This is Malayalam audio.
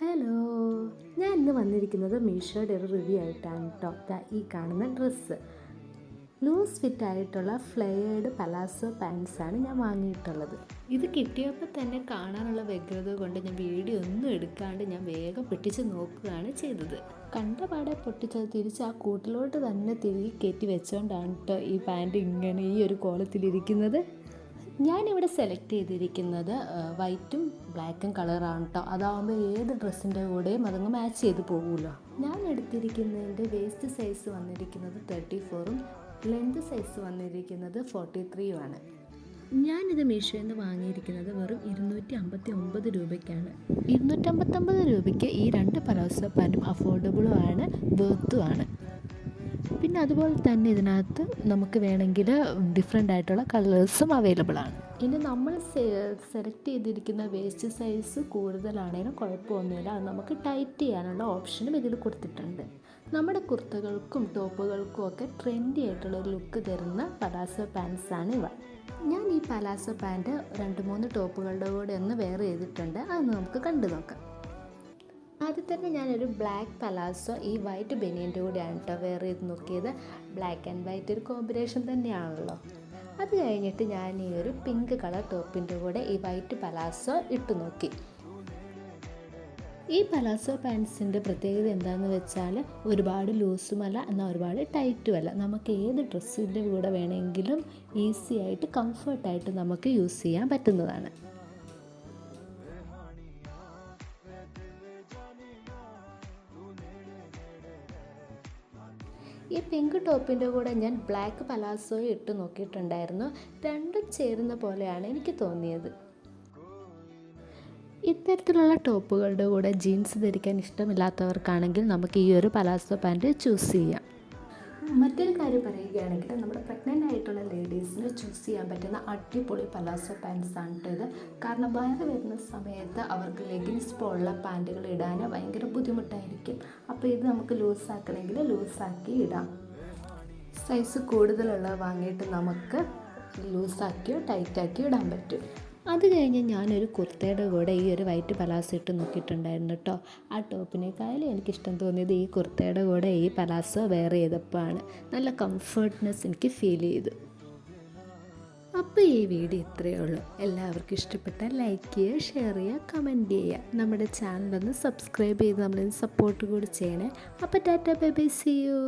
ഹലോ ഞാൻ ഇന്ന് വന്നിരിക്കുന്നത് മീഷോയുടെ ഒരു റിവ്യൂ ആയിട്ടാണ് കേട്ടോ ഈ കാണുന്ന ഡ്രസ്സ് ലൂസ് ഫിറ്റ് ആയിട്ടുള്ള ഫ്ലെയേർഡ് പലാസോ പാൻസാണ് ഞാൻ വാങ്ങിയിട്ടുള്ളത്. ഇത് കിട്ടിയപ്പോൾ തന്നെ കാണാനുള്ള വ്യഗ്രത കൊണ്ട് ഞാൻ വീഡിയോ ഒന്നും എടുക്കാണ്ട് ഞാൻ വേഗം പൊട്ടിച്ച് നോക്കുകയാണ് ചെയ്തത്. കണ്ട പാടെ പൊട്ടിച്ചത് തിരിച്ച് ആ കൂട്ടിലോട്ട് തന്നെ തിരികെ കയറ്റി വെച്ചുകൊണ്ടാണ് കേട്ടോ ഈ പാന്റ് ഇങ്ങനെ ഈ ഒരു കോലത്തിലിരിക്കുന്നത് ഞാനിവിടെ സെലക്ട് ചെയ്തിരിക്കുന്നത് വൈറ്റും ബ്ലാക്കും കളറാണ് കേട്ടോ അതാകുമ്പോൾ ഏത് ഡ്രസ്സിന്റെ കൂടെയും അതങ്ങ് മാച്ച് ചെയ്ത് പോകുമല്ലോ ഞാൻ എടുത്തിരിക്കുന്നതിന്റെ വേസ്റ്റ് സൈസ് വന്നിരിക്കുന്നത് തേർട്ടി ഫോറും ലെങ്ത് സൈസ് വന്നിരിക്കുന്നത് ഫോർട്ടി ത്രീയുമാണ് ഞാനിത് മീഷോയിൽ നിന്ന് വാങ്ങിയിരിക്കുന്നത് വെറും ഇരുന്നൂറ്റി അമ്പത്തി ഒമ്പത് രൂപയ്ക്കാണ്. ഇരുന്നൂറ്റമ്പത്തൊമ്പത് രൂപയ്ക്ക് ഈ രണ്ട് പലാസോ പാന്റും അഫോർഡബിളും ആണ്. പിന്നെ അതുപോലെ തന്നെ ഇതിനകത്ത് നമുക്ക് വേണമെങ്കിൽ ഡിഫറെന്റ് ആയിട്ടുള്ള കളേഴ്സും അവൈലബിൾ ആണ്. ഇനി നമ്മൾ സെലക്ട് ചെയ്തിരിക്കുന്ന വേസ്റ്റ് സൈസ് കൂടുതലാണെങ്കിലും കുഴപ്പമൊന്നുമില്ല. അത് നമുക്ക് ടൈറ്റ് ചെയ്യാനുള്ള ഓപ്ഷനും ഇതിൽ കൊടുത്തിട്ടുണ്ട്. നമ്മുടെ കുർത്തകൾക്കും ടോപ്പുകൾക്കും ഒക്കെ ട്രെൻഡി ആയിട്ടുള്ള ഒരു ലുക്ക് തരുന്ന പലാസോ പാൻസാണ് ഇവ. ഞാൻ ഈ പലാസോ പാന്റ് രണ്ട് മൂന്ന് ടോപ്പുകളുടെ കൂടെ ഒന്ന് വെയർ ചെയ്തിട്ടുണ്ട്. അത് നമുക്ക് കണ്ടു നോക്കാം. ആദ്യം തന്നെ ഞാനൊരു ബ്ലാക്ക് പലാസോ ഈ വൈറ്റ് ബനിയന്റെ കൂടെയാണ് കേട്ടോ വെയർ ചെയ്ത് നോക്കിയത്. ബ്ലാക്ക് ആൻഡ് വൈറ്റ് ഒരു കോമ്പിനേഷൻ തന്നെയാണല്ലോ. അത് കഴിഞ്ഞിട്ട് ഞാൻ ഈ ഒരു പിങ്ക് കളർ ടോപ്പിന്റെ കൂടെ ഈ വൈറ്റ് പലാസോ ഇട്ട് നോക്കി. ഈ പലാസോ പാൻസിന്റെ പ്രത്യേകത എന്താണെന്ന് വെച്ചാൽ ഒരുപാട് ലൂസുമല്ല എന്നാൽ ഒരുപാട് ടൈറ്റുമല്ല നമുക്ക് ഏത് ഡ്രസ്സിന്റെ കൂടെ വേണമെങ്കിലും ഈസി ആയിട്ട് കംഫർട്ടായിട്ട് നമുക്ക് യൂസ് ചെയ്യാൻ പറ്റുന്നതാണ്. ഈ പിങ്ക് ടോപ്പിന്റെ കൂടെ ഞാൻ ബ്ലാക്ക് പലാസോ ഇട്ട് നോക്കിയിട്ടുണ്ടായിരുന്നു. രണ്ടും ചേരുന്ന പോലെയാണ് എനിക്ക് തോന്നിയത്. ഇത്തരത്തിലുള്ള ടോപ്പുകളുടെ കൂടെ ജീൻസ് ധരിക്കാൻ ഇഷ്ടമില്ലാത്തവർക്കാണെങ്കിൽ നമുക്ക് ഈ ഒരു പലാസോ പാന്റ് ചൂസ് ചെയ്യാം. മറ്റൊരു കാര്യം പറയുകയാണെങ്കിൽ നമ്മുടെ പ്രഗ്നന്റ് ആയിട്ടുള്ള ലേഡീസിന് ചൂസ് ചെയ്യാൻ പറ്റുന്ന അടിപൊളി പലാസോ പാൻസ് ആണ് കേട്ടോ ഇത് കാരണം വയറ് വരുന്ന സമയത്ത് അവർക്ക് ലെഗിൻസ് പോലുള്ള പാന്റുകൾ ഇടാൻ ഭയങ്കര ബുദ്ധിമുട്ടായിരിക്കും. അപ്പോൾ ഇത് നമുക്ക് ലൂസാക്കണമെങ്കിൽ ലൂസാക്കി ഇടാം. സൈസ് കൂടുതലുള്ള വാങ്ങിയിട്ട് നമുക്ക് ലൂസാക്കിയോ ടൈറ്റാക്കിയോ ഇടാൻ പറ്റും. അത് കഴിഞ്ഞ് ഞാനൊരു കുർത്തയുടെ കൂടെ ഈ ഒരു വൈറ്റ് പലാസോ ഇട്ട് നോക്കിയിട്ടുണ്ടായിരുന്നു കേട്ടോ. ആ ടോപ്പിനേക്കാളും എനിക്കിഷ്ടം തോന്നിയത് ഈ കുർത്തയുടെ കൂടെ ഈ പലാസോ വെയർ ചെയ്തപ്പോഴാണ്. നല്ല കംഫർട്ട്നെസ് എനിക്ക് ഫീൽ ചെയ്തു. അപ്പോൾ ഈ വീഡിയോ ഇത്രയേ ഉള്ളൂ. എല്ലാവർക്കും ഇഷ്ടപ്പെട്ട ലൈക്ക് ചെയ്യുക ഷെയർ ചെയ്യുക കമന്റ് ചെയ്യുക. നമ്മുടെ ചാനലൊന്ന് സബ്സ്ക്രൈബ് ചെയ്ത് നമ്മളിന്ന് സപ്പോർട്ട് കൂടി ചെയ്യണേ. അപ്പോൾ tata bye bye see you